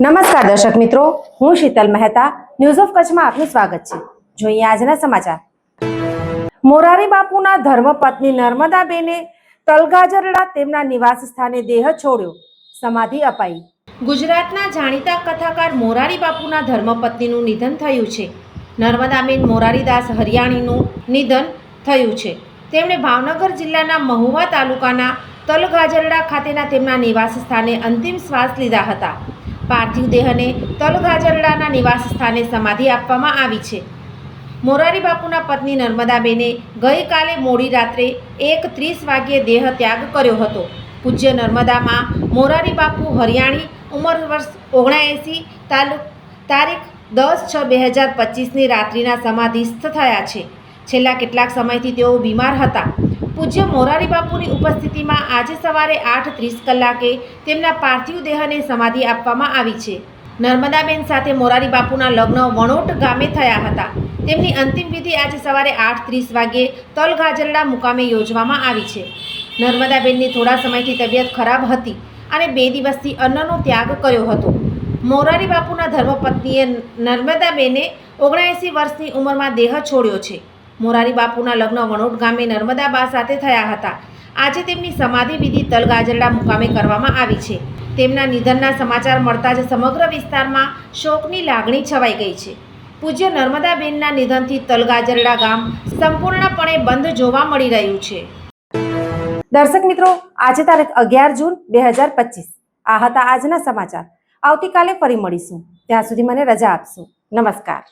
નમસ્કાર દર્શક મિત્રો, હું શીતલ મહેતા ન્યૂઝ ઓફ કચ્છમાં આપનું સ્વાગત છે. જોઈએ આજના સમાચાર. મોરારી બાપુના ધર્મપત્ની નર્મદાબેને તલગાજરડા તેમના નિવાસ સ્થાને દેહ છોડ્યો. સમાધિ અપાઈ. ગુજરાતના જાણીતા કથાકાર મોરારી બાપુના ધર્મપત્નીનું નિધન થયું છે. નર્મદાબેન મોરારીદાસ હરિયાણીનું નિધન થયું છે. તેમણે ભાવનગર જિલ્લાના મહુવા તાલુકાના તલગાજરડા ખાતેના તેમના નિવાસ સ્થાને અંતિમ શ્વાસ લીધા હતા. પાર્થિવ દેહને તલગાજરડાના નિવાસ સ્થાને સમાધિ આપવામાં આવી છે. મોરારી બાપુના પત્ની નર્મદાબેને ગઈકાલે મોડી રાત્રે એક ત્રીસ વાગ્યે દેહ ત્યાગ કર્યો હતો. પૂજ્ય નર્મદામાં મોરારી બાપુ હરિયાણી ઉંમર વર્ષ ઓગણએંસી તાલુક તારીખ દસ છ બે હજાર પચીસની રાત્રિના સમાધિસ્થ થયા છે. છેલ્લા કેટલાક સમયથી તેઓ બીમાર હતા. પૂજ્ય મોરારી બાપુની ઉપસ્થિતિમાં આજે સવારે આઠ ત્રીસ કલાકે તેમના પાર્થિવ દેહને સમાધિ આપવામાં આવી છે. નર્મદાબેન સાથે મોરારી બાપુના લગ્ન વણોટ ગામે થયા હતા. તેમની અંતિમ વિધિ આજે સવારે આઠ ત્રીસ વાગ્યે તલગાજરડા મુકામે યોજવામાં આવી છે. નર્મદાબેનની થોડા સમયથી તબિયત ખરાબ હતી અને બે દિવસથી અન્નનો ત્યાગ કર્યો હતો. મોરારી બાપુના ધર્મપત્નીએ નર્મદાબેને ઓગણએંસી વર્ષની ઉંમરમાં દેહ છોડ્યો છે. મોરારી બાપુના લગ્ન વણોટ ગામે નર્મદાબા સાથે થયા હતા. આજે તેમની સમાધિ વિધિ તલગાજરડા મુકામે કરવામાં આવી છે. તેમના નિધનના સમાચાર મળતા જ સમગ્ર વિસ્તારમાં શોકની લાગણી છવાઈ ગઈ છે. પૂજ્ય નર્મદાબેનના નિધનથી તલગાજરડા ગામ સંપૂર્ણપણે બંધ જોવા મળી રહ્યું છે. દર્શક મિત્રો, આજે તારીખ અગિયાર જૂન બે હજાર પચીસ. આ હતા આજના સમાચાર. આવતીકાલે ફરી મળીશું. ત્યાં સુધી મને રજા આપશો. નમસ્કાર.